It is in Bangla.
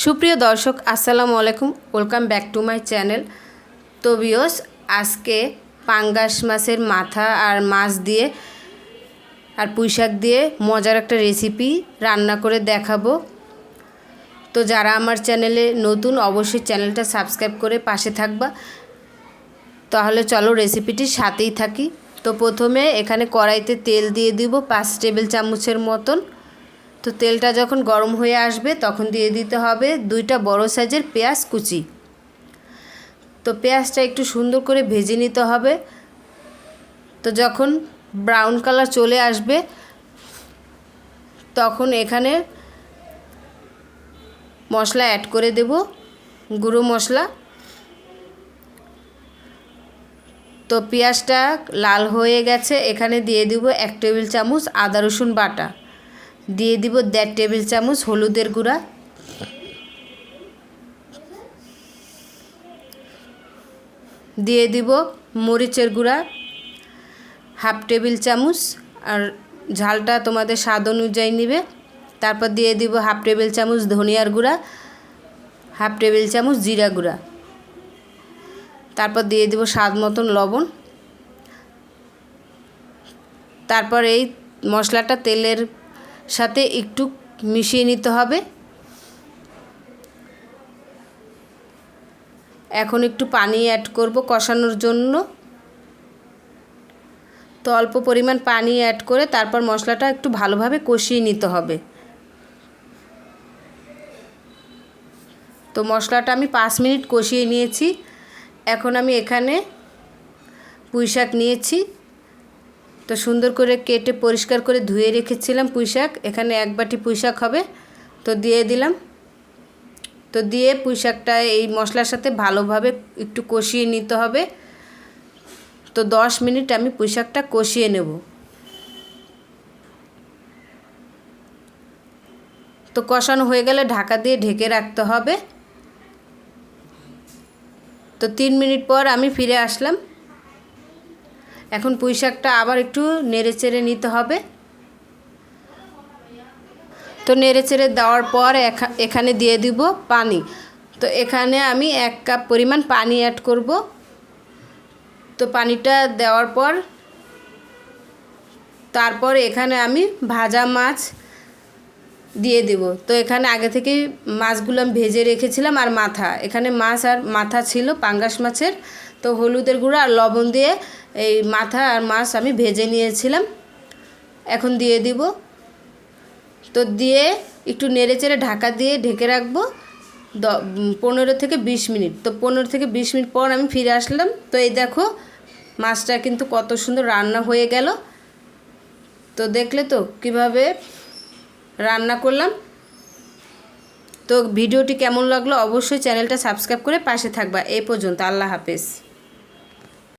সুপ্রিয় দর্শক, আসসালামু আলাইকুম। Welcome back to my channel তো বিয়স আজকে পাঙ্গাস মাছের মাথা আর মাছ দিয়ে আর পুঁইশাক দিয়ে মজার একটা রেসিপি রান্না করে দেখাবো। তো যারা আমার চ্যানেলে নতুন, অবশ্যই চ্যানেলটা সাবস্ক্রাইব করে পাশে থাকবা। তাহলে চলো রেসিপিটির সাথেই থাকি। তো প্রথমে এখানে কড়াইতে তেল দিয়ে দিব পাঁচ টেবিল চামচের মতন। তো তেলটা যখন গরম হয়ে আসবে, তখন দিয়ে দিতে হবে দুইটা বড় সাইজের পেঁয়াজ কুচি। তো পেঁয়াজটা একটু সুন্দর করে ভেজে নিতে হবে। তো যখন ব্রাউন কালার চলে আসবে, তখন এখানে মশলা অ্যাড করে দেব, গুঁড়ো মশলা। তো পেঁয়াজটা লাল হয়ে গেছে, এখানে দিয়ে দিব এক টেবিল চামচ আদা রসুন বাটা। দিয়ে দিব দেড় টেবিল চামচ হলুদের গুঁড়া। দিয়ে দিব মরিচের গুঁড়া, হাফ টেবিল চামচ, আর ঝালটা তোমাদের স্বাদ অনুযায়ী নেবে। তারপর দিয়ে দিব হাফ টেবিল চামচ ধনিয়ার গুঁড়া, হাফ টেবিল চামচ জিরা গুঁড়া। তারপর দিয়ে দিব স্বাদ মতন লবণ। তারপর এই মশলাটা তেলের সাথে একটু মিশিয়ে নিতে হবে। এখন একটু পানি অ্যাড করব কষানোর জন্য। তো অল্প পরিমাণ পানি অ্যাড করে তারপর মশলাটা একটু ভালোভাবে কষিয়ে নিতে হবে। তো মশলাটা আমি পাঁচ মিনিট কষিয়ে নিয়েছি। এখন আমি এখানে পুঁইশাক নিয়েছি। তো সুন্দর করে কেটে পরিষ্কার করে ধুয়ে রেখেছিলাম পুঁইশাক। এখানে এক বাটি পুঁইশাক হবে। তো দিয়ে দিলাম। তো দিয়ে পুঁইশাকটা এই মশলার সাথে ভালোভাবে একটু কষিয়ে নিতে হবে। তো দশ মিনিট আমি পুঁইশাকটা কষিয়ে নেব। তো কষানো হয়ে গেলে ঢাকা দিয়ে ঢেকে রাখতে হবে। তো তিন মিনিট পর আমি ফিরে আসলাম। এখন পুঁই শাকটা আবার একটু নেড়ে চেড়ে নিতে হবে। তো নেড়ে চেড়ে দেওয়ার পর এখানে দিয়ে দিব পানি। তো এখানে আমি এক কাপ পরিমাণ পানি অ্যাড করব। তো পানিটা দেওয়ার পর তারপর এখানে আমি ভাজা মাছ দিয়ে দেব। তো এখানে আগে থেকেই মাছগুলো আমি ভেজে রেখেছিলাম আর মাথা। এখানে মাছ আর মাথা ছিল পাঙ্গাস মাছের। তো হলুদের গুঁড়ো আর লবণ দিয়ে এই মাথা আর মাছ আমি ভেজে নিয়েছিলাম। এখন দিয়ে দিব। তো দিয়ে একটু নেড়ে চেড়ে ঢাকা দিয়ে ঢেকে রাখব দ পনেরো থেকে বিশ মিনিট। তো পনেরো থেকে বিশ মিনিট পর আমি ফিরে আসলাম। তো এই দেখো মাছটা কিন্তু কত সুন্দর রান্না হয়ে গেল। তো দেখলে তো কীভাবে রান্না করলাম। তো ভিডিওটি কেমন লাগল অবশ্যই চ্যানেলটা সাবস্ক্রাইব করে পাশে থাকবা। এই পর্যন্ত আল্লাহ হাফেজ।